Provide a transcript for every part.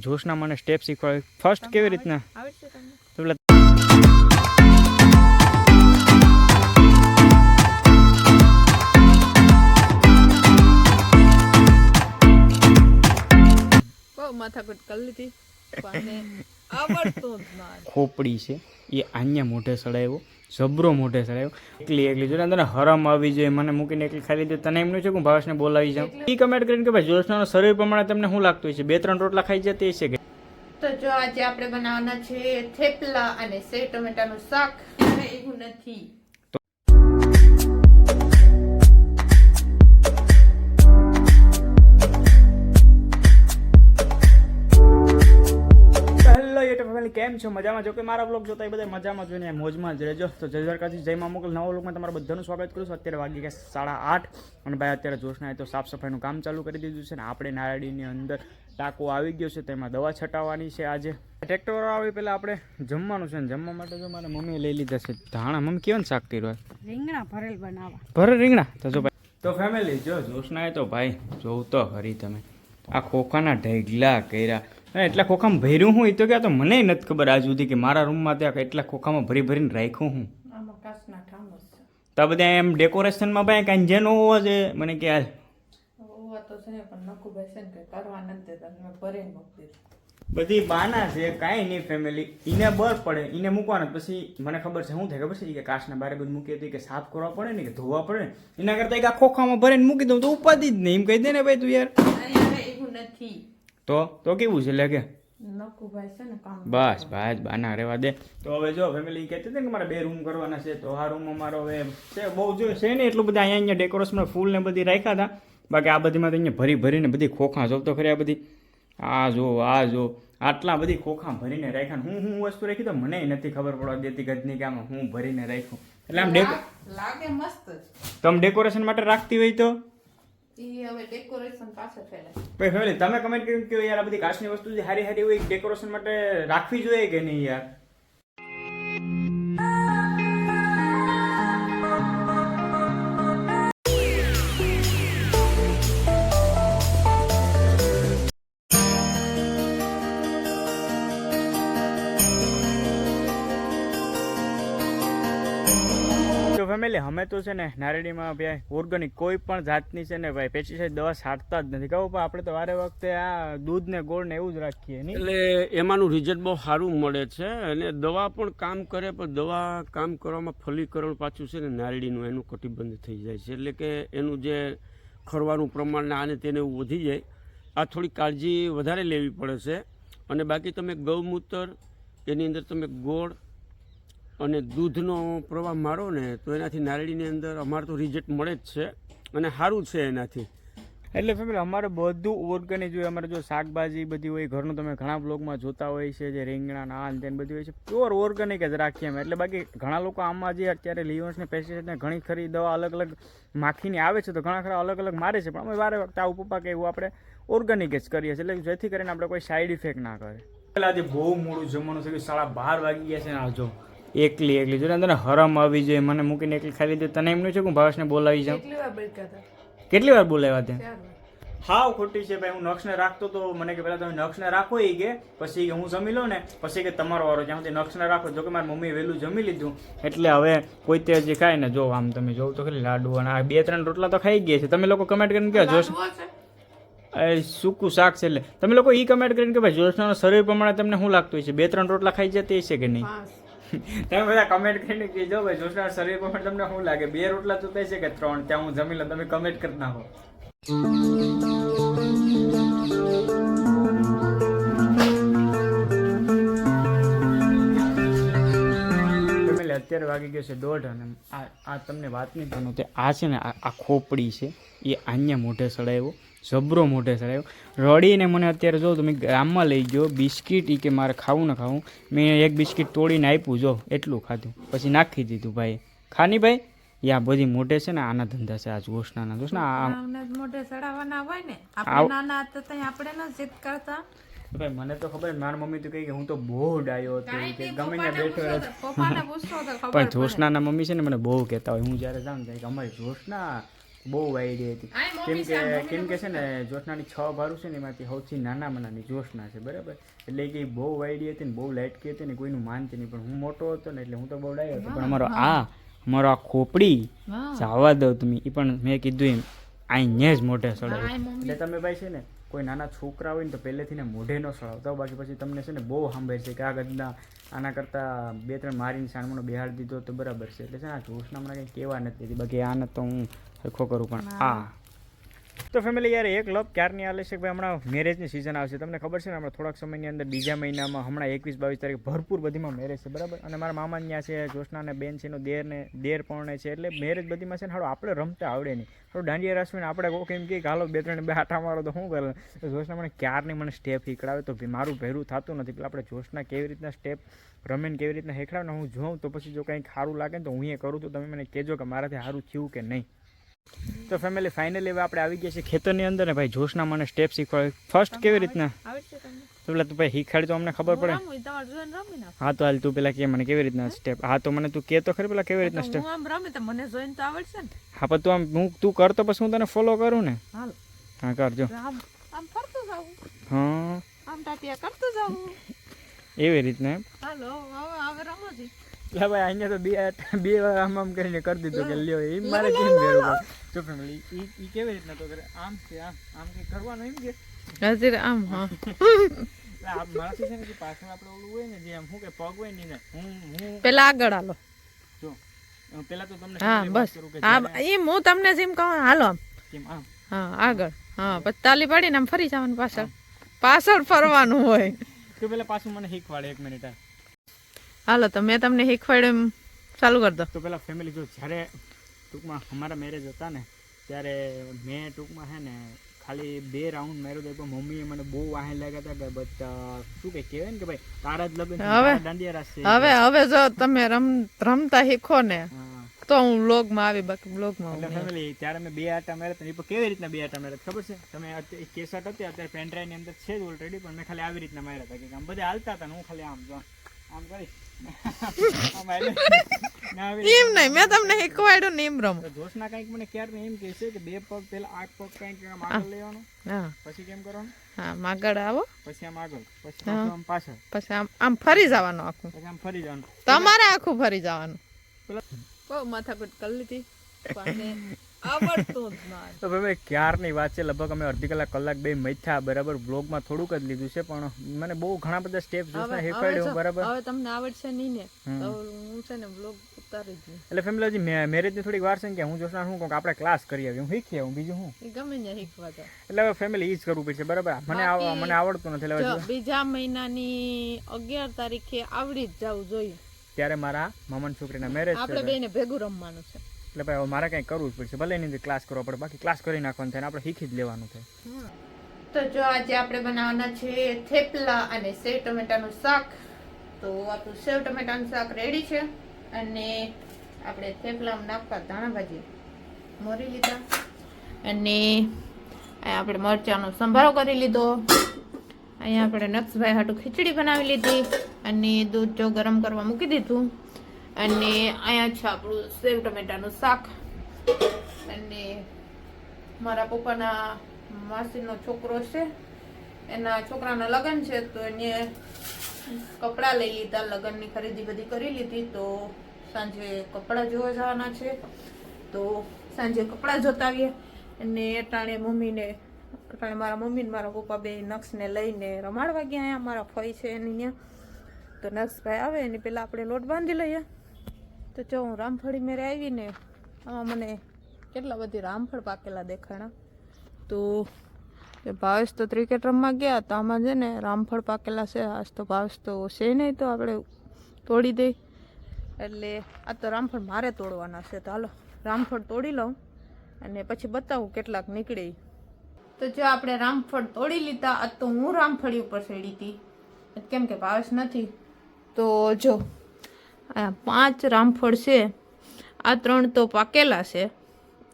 જોશના મને સ્ટેપ શીખવાડે. ફર્સ્ટ કેવી રીતના? માથાકૂટ કરી લીધી. ખોપડી છે. એ આન્યા મોઢે સડાવ્યો જબરો મોઢે સડાવ્યો એકલી એકલી. જો તને હરમ આવી જોઈએ મને મૂકીને એકલી ખાલી દે તને એમનું છે કે હું ભાવેશને બોલાવી જાઉં? એ કમેન્ટ કરીને કે ભાઈ જોશનાનું શરીર પ્રમાણે તમને શું લાગતું છે બે ત્રણ રોટલા ખાઈ જતી છે કે? તો જો આજે આપણે બનાવવાના છે થેપલા અને સેવ ટમેટાનું શાક. એવું નથી. કેમ છો? મજામાં? જો કે મારા બ્લોગ જોતા એ બધા મજામાં જોઈને મોજમાં જ રહેજો. તો જય દ્વારકાથી જય મા મોકલ નવા બ્લોગમાં તમારું બધાનું સ્વાગત કરું છું. અત્યારે વાગી ગયા સાડા આઠ અને ભાઈ અત્યારે જોશના તો સાફ સફાઈનું કામ ચાલુ કરી દીધું છે ને આપણે નારળીની અંદર ટાંકો આવી ગયો છે તેમાં દવા છટાવવાની છે આજે. ટ્રેક્ટર આવી પહેલાં આપણે જમવાનું છે ને જમવા માટે જો મારા મમ્મીએ લઈ લીધા છે ધાણા. મમ્મી કેવું શાક કર્યું રીંગણા ભરેલ બનાવવા. ભરે રીંગણા? તો જો ભાઈ. તો ફેમિલી જો જોશનાએ તો ભાઈ જોવું તો ખરી તમે. આ ખોખાના ઢગલા કર્યા. એટલા ખોખામાં ભર્યું હું એ તો કે તો મને નથી ખબર આજ સુધી કે મારા રૂમમાં ત્યાં એટલા ખોખામાં ભરી ભરીને રાખ્યું હું. તો બધા એમ ડેકોરેશનમાં ભાઈ કાંઈ જેનો હોવો છે? મને કે આ ને બધી બાના છે કાંઈ નહીં ફેમિલી એને બર પડે એને મૂકવાના. પછી મને ખબર છે શું થાય ખબર છે? કે કાશના બારે બધું મૂકી હતી કે સાફ કરવા પડે ને કે ધોવા પડે ને. એના કરતાં એક આ ખોખામાં ભરીને મૂકી દઉં તો ઉપાધિ જ નહીં. એમ કહી દે ને ભાઈ તું યાર. નથી. તો તો કેવું છે લે કે? બસ બસ બાના રહેવા દે. તો હવે જો ફેમિલી કહેતી હતી કે મારે બે રૂમ કરવાના છે તો આ રૂમ અમારો હવે છે બહુ જો છે ને એટલું બધા અહીંયા અહીંયા ડેકોરેશનમાં ફૂલ ને બધી રાખ્યા હતા. બાકી આ બધીમાં તો અહીંયા ભરી ભરીને બધી ખોખા જોતો ખરી આ બધી. આ જો આ જો આટલા બધી ખોખા ભરીને રાખ્યા હું હું વસ્તુ રાખી તો મને નથી ખબર પડવા દેતી ગજની કે આમાં હું ભરીને રાખ્યું. એટલે આમ ડેકો લાગે મસ્ત તમે ડેકોરેશન માટે રાખતી હોય તો? ફેમિલી, તમે કમેન્ટ કર્યું કે યાર આ બધી કાચની વસ્તુ જે હારી હારી હોય ડેકોરેશન માટે રાખવી જોઈએ કે નહીં યાર? ફેમિલી અમે તો છે ને નારેડીમાં ભાઈ ઓર્ગેનિક કોઈ પણ જાતની છે ને ભાઈ પેસ્ટિસાઇડ દવા છાંટતા જ નથી. કહું પણ આપણે તો વારે વખતે આ દૂધ ને ગોળ ને એવું જ રાખીએ, નહીં? એટલે એમાંનું રિઝલ્ટ બહુ સારું મળે છે અને દવા પણ કામ કરે, પણ દવા કામ કરવામાં ફલીકરણ પાછું છે ને નારેડીનું, એનું કટિબંધ થઈ જાય છે. એટલે કે એનું જે ખરવાનું પ્રમાણ ને આને તેને એવું વધી જાય. આ થોડી કાળજી વધારે લેવી પડે છે. અને બાકી તમે ગૌમૂત્ર, એની અંદર તમે ગોળ અને દૂધનો પ્રવાહ મારો ને તો એનાથી નારળીની અંદર અમારે તો રિઝલ્ટ મળે જ છે અને સારું છે એનાથી. એટલે ફેમિલી અમારે બધું ઓર્ગેનિક જોઈએ. અમારે જો શાકભાજી બધી હોય ઘરનું તમે ઘણા બ્લોગમાં જોતા હોય છે જે રીંગણા ના તેન બધી હોય છે પ્યોર ઓર્ગેનિક જ રાખીએ અમે. એટલે બાકી ઘણા લોકો આમાં જે અત્યારે લિવર્સને પેસ્ટિસાઇડને ઘણી ખરી દવા અલગ અલગ માખીની આવે છે તો ઘણા ખરા અલગ અલગ મારે છે. પણ અમે વારે વખતે આવું પપ્પા કે એવું આપણે ઓર્ગેનિક જ કરીએ છીએ. એટલે જેથી કરીને આપણે કોઈ સાઈડ ઇફેક્ટ ના કરે. પહેલાં આજે બહુ મોડું જમવાનું છે કે સાડા બાર વાગી ગયા છે ને આ જો. એકલી એકલી. જો તને હરમ આવી જોઈએ મને મૂકીને એકલી ખાલી દે તને એમનું છે કે હું ભાવેશને બોલાવી જાઉં? કેટલી વાર બોલાવ્યા ત્યાં? હાવ ખોટી છે ભાઈ હું નક્ષને રાખતો તો મને કે પહેલાં તમે નક્ષને રાખો એ કે પછી કે હું જમી લઉં ને પછી કે તમારો વારો જ્યાં સુધી નક્ષને રાખો જો કે મારી મમ્મી વહેલું જમી લીધું. એટલે હવે કોઈ તે હજી ખાય ને જો આમ તમે જોવ તો ખાલી લાડુ અને આ બે ત્રણ રોટલા તો ખાઈ ગયા છે. તમે લોકો કમેન્ટ કરીને કહો જોશ એ સૂકું શાક છે એટલે. તમે લોકો એ કમેન્ટ કરીને કે ભાઈ જોશનાનું શરીર પ્રમાણે તમને શું લાગતું હોય છે? બે ત્રણ રોટલા ખાઈ જતી છે કે નહીં? તમે બધા કમેન્ટ કરીને કહેજો ભાઈ જોશના શરીર પર તમને શું લાગે? બે રોટલા થાય છે કે ત્રણ, ત્યાં હું જમી લઉં તમે કમેન્ટ કરી નાખો. અત્યારે વાગી ગયો છે દોઢ અને આ આ તમને વાત નહીં પણ તે આ છે ને આ આ ખોપડી છે. એ અહીંયા મોઢે સડાવ્યો જબરો મોઢે સળાવ્યો. રડીને મને અત્યારે જો તમે ગામમાં લઈ ગયો બિસ્કિટ એ કે મારે ખાવું ને ખાવું મેં એક બિસ્કિટ તોડીને આપ્યું જો એટલું ખાધું. પછી નાખી દીધું ભાઈ ખાની ભાઈ? યા બધી મોઢે છે ને આના ધંધા છે આ જોશનાના જોશના આ આમને જ મોઢે ચડાવવાના હોય ને. આપણે નાના હતા ત્યાં આપણે ન જીત કરતા. ભાઈ મને તો ખબર મારી મમ્મી તો કહે કે હું તો બહુ ડાયો હતો કે ગમે ત્યાં બેઠો પણ. જોશનાના મમ્મી છે ને મને બહુ કહેતા હોય. હું જ્યારે જાઉં ને ત્યારે કે અમારી જોશના બહુ આઈડિયા હતી. કેમ કે કેમ કે છે ને જોશનાની છ ભારું છે ને એમાંથી સૌથી નાના મનાની જોશના છે બરાબર? એટલે કે બહુ આઈડિયા હતી ને બહુ લાઇટકી હતી ને કોઈનું માનતી નહીં. પણ હું મોટો હતો ને એટલે હું તો બહુ ડાયો હતો. પણ અમારો આ અમારો આ ખોપડી જવા દો તમે. એ પણ મેં કીધું એમ અહીંયા જ મોઢે આય એટલે તમે ભાઈ છે ને કોઈ નાના છોકરા હોય ને તો પહેલેથી ને મોઢે ન સળાવતા. બાકી પછી તમને છે ને બહુ સાંભળે છે કે આ ગદના આના કરતાં બે ત્રણ મારીને સાણમનો બિહાર દીધો તો બરાબર છે. એટલે છે ને આ જોશના મને કંઈ કહેવા નથી બાકી આને તો હું સરખો કરું પણ આ તો ફેમિલી યાર, એક લપ ક્યારની આલે છે ભાઈ હમણાં મેરેજની સિઝન આવશે? તમને ખબર છે ને, હમણાં થોડાક સમયની અંદર બીજા મહિનામાં, હમણાં એકવીસ, બાવીસ તારીખ ભરપૂર બધીમાં મેરેજ છે, બરાબર? અને મારા મામા ત્યાં છે જોશનાને બેન છે, એનો દેર ને, દેર પણ છે, એટલે મેરેજ બધીમાં છે ને હાડો આપણે રમતા આવડે નહીં. થોડું દાંડિયા રાસવીને આપણે કોક એમ કે હાલો, બે, ત્રણ, બે, આઠા મારો તો શું કરે? જોશના મને ક્યારની મને સ્ટેપ શીખડાવે તો મારું ભેરું થતું નથી. પેલા આપણે જોશના કેવી રીતના સ્ટેપ રમે કેવી રીતના હેખડાવે હું જોઉં તો પછી જો કંઈક સારું લાગે ને, તો હું એ કરું તો તમે મને કહેજો કે મારાથી સારું થયું કે નહીં. તો ફેમિલી ફાઇનલી હવે આપણે આવી ગયા છીએ ખેતરની અંદર ને ભાઈ જોશના મને સ્ટેપ શીખવાડે. ફર્સ્ટ કેવી રીતના? તો પેલા તું ભાઈ શીખવાડી તો અમને ખબર પડે. હા તો હાલ તું પેલા કે મને કેવી રીતના સ્ટેપ હા તો મને તું કે તો ખરી પેલા કેવી રીતના સ્ટેપ હું આમ રમે તો મને જોઈને તો આવડશે ને. હા પણ તું આમ હું તું કરતો પછી હું તને ફોલો કરું ને? હાલ. હા કરજો. આમ આમ ફરતું જાવું હા. આમ ટાટિયા કરતો જાઉં. એવી રીતના હાલો હવે હવે રમો જી. એટલે ભાઈ અહીંયા તો બે બે વાર આમ આમ કરીને કરી દીધું કે લ્યો એ મારે કેમ ભેરું જો ફેમિલી એ કેવી રીતના તો કરે? આમ છે આમ આમ કે કરવાનું એમ કે? હાજર આમ હા. મારાથી છે ને કે પાછળ આપણે ઓલું હોય ને જે આમ શું કે પગ હોય ને હું હું. પેલા આગળ હાલો. જો પેલા તો તમને હા બસ. હા એમ હું તમને જેમ કહું હાલો આમ. કેમ આમ? હા આગળ. હા પછી તાલી પાડીને આમ ફરી જવાનું પાછળ. પાછળ ફરવાનું હોય. તો પેલા પાછું મને શીખવાડે એક મિનિટ આ. હાલો તો મેં તમને શીખવાડ્યું એમ. ચાલુ કરી દો. તો પેલા ફેમિલી જો જ્યારે ટૂંકમાં અમારા મેરેજ હતા ને ત્યારે મેં ટૂંકમાં હે ને ખાલી બે રાઉન્ડ માર્યો હતો પણ મમ્મીએ મને બહુ વાહે લાગ્યા હતા કે બટ શું કે કહેવાય ને કે ભાઈ તારા જ લગ્ન હવે- દાંડિયા રાસ હવે હવે જો તમે રમ રમતા શીખો ને તો હું વ્લોગમાં આવી બાકી વ્લોગમાં એટલે ફેમિલી ત્યારે મેં બે આટા માર્યા હતા. એ પણ કેવી રીતના બે આટા માર્યા ખબર છે? તમે કેસેટ હતી અત્યારે પેનડ્રાઈવની અંદર છે જ ઓલરેડી પણ મેં ખાલી આવી રીતના માર્યા હતા. કે આમ બધા હાલતા હતા હું ખાલી આમ જો આમ કરીશ આમ એમ નહીં મેં તમને શીખવાડ્યું ને એમ રમો. જોશના કંઈક મને ક્યારે એમ કહે છે કે બે પગ પેલા આઠ પગ કંઈક આમ આગળ લેવાનો. હા. પછી કેમ કરવાનું? હા આગળ આવો. પછી આમ આગળ પછી આમ પાછળ. પછી આમ આમ ફરી જવાનું આખું. પછી આમ ફરી જવાનું. તમારે આખું ફરી જવાનું. બહુ માથાકૂટ કરી લીધી. તો ભાઈ ક્યારની વાત છે? લગભગ અમે અડધી કલાક કલાક બે મથ્યા બરાબર બ્લોગમાં થોડુંક જ લીધું છે પણ મને બહુ ઘણા બધા સ્ટેપ જોશના શીખવાડ્યું બરાબર? હવે તમને આવડશે નહીં ને તો હું છે ને બ્લોગ ઉતારી દઉં એટલે ફેમિલી હજી મેરેજની થોડીક વાર છે કે હું જોશના હું કહું આપણે ક્લાસ કરી આવીએ. હું શીખી આવું બીજું હું ગમે ને શીખવા તો એટલે હવે ફેમિલી ઈ જ કરવું પડશે બરાબર? મને મને આવડતું નથી એટલે બીજા મહિનાની અગિયાર તારીખે આવડી જ જવું જોઈએ. ત્યારે મારા મામાની છોકરીના મેરેજ આપણે બેને ભેગું રમવાનું છે. એટલે ભાઈ, હવે મારે કંઈ કરવું જ પડશે. ભલે એની ક્લાસ કરવો પડે, બાકી ક્લાસ કરી નાખવાનું થાય આપણે શીખી જ લેવાનું થાય. તો જો આજે આપણે બનાવવાના છે થેપલા અને સેવ ટમેટાનું શાક. તો આપણું સેવ ટમેટાનું શાક રેડી છે અને આપણે થેપલામાં નાખવા ધાણા ભાજી. મોરી લીધા. અને અહીંયા આપણે મરચાંનો સંભારો કરી લીધો. અહીંયા આપણે નક્ષભાઈ હાટું ખીચડી બનાવી લીધી. અને દૂધ જો ગરમ કરવા મૂકી દીધું. અને અહીંયા છે આપણું સેવ ટમેટાનું શાક. અને મારા પપ્પાના માસીનો છોકરો છે. એના છોકરાના લગ્ન છે, તો એને કપડાં લઈ લીધા, લગ્નની ખરીદી બધી કરી લીધી. તો સાંજે કપડાં જોવા જવાના છે. તો સાંજે કપડાં જોતા આવીએ. અને અટાણે મમ્મીને, અટાણે મારા મમ્મીને મારા પપ્પા બે નક્ષને લઈને રમાડવા ગયા. અહીંયા મારા ફઈ છે એની ત્યાં. તો નક્ષભાઈ આવે, એની પહેલાં આપણે લોટ બાંધી લઈએ. તો જો હું રામફળી મેરે આવીને, આમાં મને કેટલા બધી રામફળ પાકેલા દેખાણા. તો ભાવેશ તો ક્રિકેટ રમવા ગયા, તો આમાં છે ને રામફળ પાકેલા છે. આજ તો ભાવેશ તો છે નહીં, તો આપણે તોડી દઈ એટલે આ તો રામફળ મારે તોડવાના છે. તો હાલો, રામફળ તોડી લઉં અને પછી બતાવું કેટલાક નીકળે. તો જો આપણે રામફળ તોડી લીધા આ તો હું રામફળી ઉપર ચડી હતી. કેમ કે ભાવેશ નથી. તો જો આ પાંચ રામફળ છે. આ ત્રણ તો પાકેલા છે.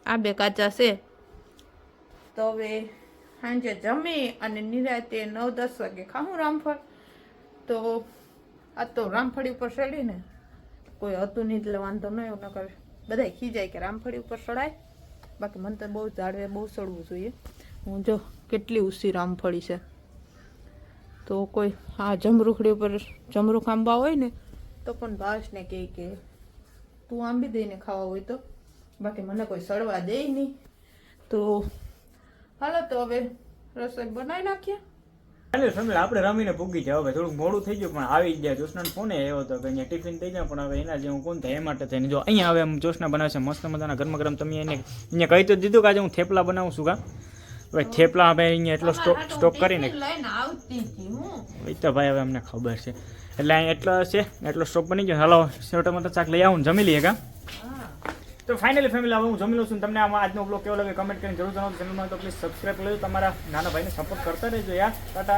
આ બે કાચા છે. તો હવે સાંજે જમી અને નિરાતે નવ દસ વાગે ખાઉં રામફળ. તો આ તો રામફળી ઉપર ચડીને કોઈ હતું નહીં એટલે વાંધો ન એવું ન કરે બધા ખીજાય કે રામફળી ઉપર ચડાય બાકી મને તો બહુ ઝાડવે બહુ સડવું જોઈએ. હું જો કેટલી ઉસી રામફળી છે. તો કોઈ આ જમરૂખડી ઉપર જમરૂખ આંબા હોય ને તો પણ ભાસને કહે કે તું આંબી દઈને ખાવા હોય તો. બાકી મને કોઈ સડવા દે નહીં. તો હાલો તો હવે રસોઈ બનાવી નાખીએ. ચાલો ફેમિલી આપણે રમીને પૂગી જાવ હવે થોડુંક મોડું થઈ ગયું પણ આવી જ ગયા જોશના ફોન આવ્યો હતો કે અહીંયા ટિફિન થઈ જાય પણ હવે એના જે હું કોણ થાય? એ માટે થઈને જો અહીંયા હવે જોશના બનાવે છે મસ્ત મજાના ગરમ ગરમ તમે એને અહીંયા કહી તો દીધું કે આજે હું થેપલા બનાવું છું કા હવે થેપલા હવે અહીંયા એટલો સ્ટોક સ્ટોક કરીને એ તો ભાઈ હવે અમને ખબર છે. એટલે અહીં એટલો છે, એટલો સ્ટોક બની ગયો. હાલો, શેવટમાં તો ચાક લઈ આવું જમી લઈએ કા? તો ફાઇનલી ફેમિલી હવે હું જમી લઉં છું તમને આમાં આજનો બ્લોગ કેવો લાગે કમેન્ટ કરીને જરૂર જણાવો ચેનલમાં તો પ્લીઝ સબસ્ક્રાઈબ કરી લેજો તમારા નાના ભાઈને સપોર્ટ કરતા રહેજો યાર. ટાટા.